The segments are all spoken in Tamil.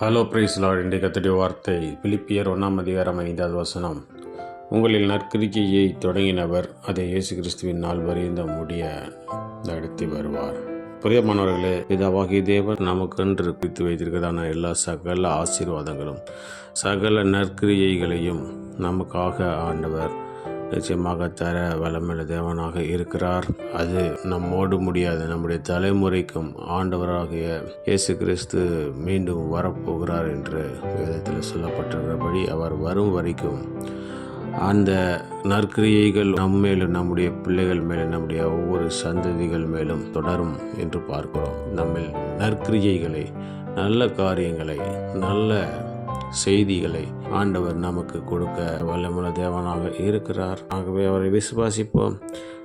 Hello price Lord. இன்றைய கத்தடி வார்த்தை பிலிப்பியர் ஒன்றாம் அதிகாரம் ஐந்தாவது வசனம். உங்களில் நற்கிரிக்கையை தொடங்கினவர் அதை இயேசு கிறிஸ்துவின் நாள் வரைந்த முடிய நடத்தி வருவார். பிரியமானவர்களே பிதாவாகிய தேவர் நமக்கென்று குறித்து வைத்திருக்கிறதான எல்லா சகல ஆசீர்வாதங்களும் சகல நற்கிரியைகளையும் நமக்காக ஆண்டவர் நிச்சயமாக தர வளமுள்ள தேவனாக இருக்கிறார். அது நம்மோடு முடியாது. நம்முடைய தலைமுறைக்கும் ஆண்டவராகிய இயேசு கிறிஸ்து மீண்டும் வரப்போகிறார் என்று வேதத்தில் சொல்லப்பட்டிருக்கிறபடி அவர் வரும் வரைக்கும் அந்த நற்கிரியைகள் நம்ம மேலும் நம்முடைய பிள்ளைகள் மேலும் நம்முடைய ஒவ்வொரு சந்ததிகள் மேலும் தொடரும் என்று பார்க்கிறோம். நம்மில் நற்கிரியைகளை நல்ல காரியங்களை நல்ல செய்திகளை ஆண்டவர் நமக்கு கொடுக்க வல்லமுள்ள தேவனாக இருக்கிறார். ஆகவே அவரை விசுவாசிப்போம்.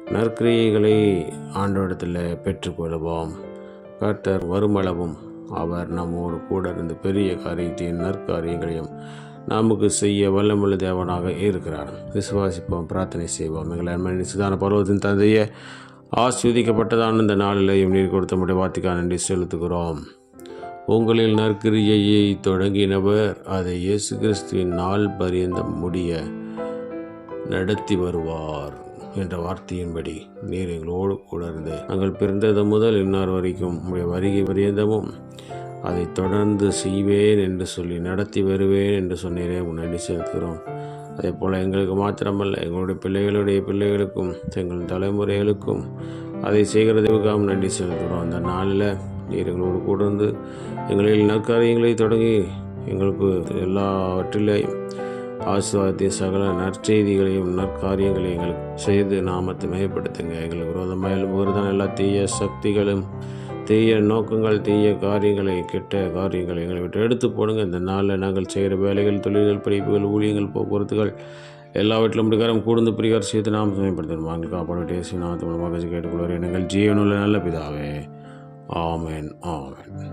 நற்கிரியைகளை ஆண்டவரிடத்தில் பெற்றுக்கொள்வோம். கர்த்தர் வருமளவும் அவர் நம்மோடு கூட இருந்து பெரிய காரியத்தையும் நற்காரியங்களையும் நமக்கு செய்ய வல்லமுள்ள தேவனாக இருக்கிறார். விசுவாசிப்போம் பிரார்த்தனை செய்வோம். எங்கள் அன்மணி சுதான பருவத்தின் தந்தையே ஆஸ்வதிக்கப்பட்டதான இந்த நாளிலேயும் நீர் கொடுத்த முடிய வார்த்தைக்காக நன்றி செலுத்துகிறோம். உங்களில் நற்கிரியையை தொடங்கினவர் அதை இயேசு கிறிஸ்துவின் நாள் பரியந்தம் முடிய நடத்தி வருவார் என்ற வார்த்தையின்படி நீர் எங்களோடு கூட நாங்கள் பிறந்தது முதல் இன்னார் வரைக்கும் உங்களுடைய வருகை பரியந்தமும் அதை தொடர்ந்து செய்வேன் என்று சொல்லி நடத்தி வருவேன் என்று சொன்னீரே உன் நன்றி செலுத்துகிறோம். அதே போல் எங்களுக்கு மாத்திரமல்ல எங்களுடைய பிள்ளைகளுடைய பிள்ளைகளுக்கும் எங்கள் தலைமுறைகளுக்கும் அதை செய்கிறதுக்காக நன்றி செலுத்துகிறோம். அந்த நாளில் நீர் எங்களோடு கூட இருந்து எங்களில் நற்காரியங்களை தொடங்கி எங்களுக்கு எல்லாவற்றிலையும் ஆசீர்வாதத்தையும் சகல நற்செய்திகளையும் நற்காரியங்களையும் எங்களுக்கு செய்து நாமத்தை மேம்படுத்துங்க. எங்களுக்கு விரோதமாக எழுப்புகிறதான எல்லா தீய சக்திகளும் தீய நோக்கங்கள் தீய காரியங்களை கெட்ட காரியங்களை எங்களை விட்டு எடுத்து போடுங்க. இந்த நாளில் நாங்கள் செய்கிற வேலைகள் தொழில்கள் படிப்புகள் ஊழியங்கள் போக்குவரத்துகள் எல்லாவற்றிலும் பிரகாரம் கூர்ந்து பிரிகார் செய்து நாம் சமயப்படுத்தணும் வாங்கல் காப்பாடு டேசி நாமத்தை மூலமாக கேட்டுக்கொள்வார். எங்கள் ஜீவனுள்ள நல்ல பிதாவே Amen. Amen.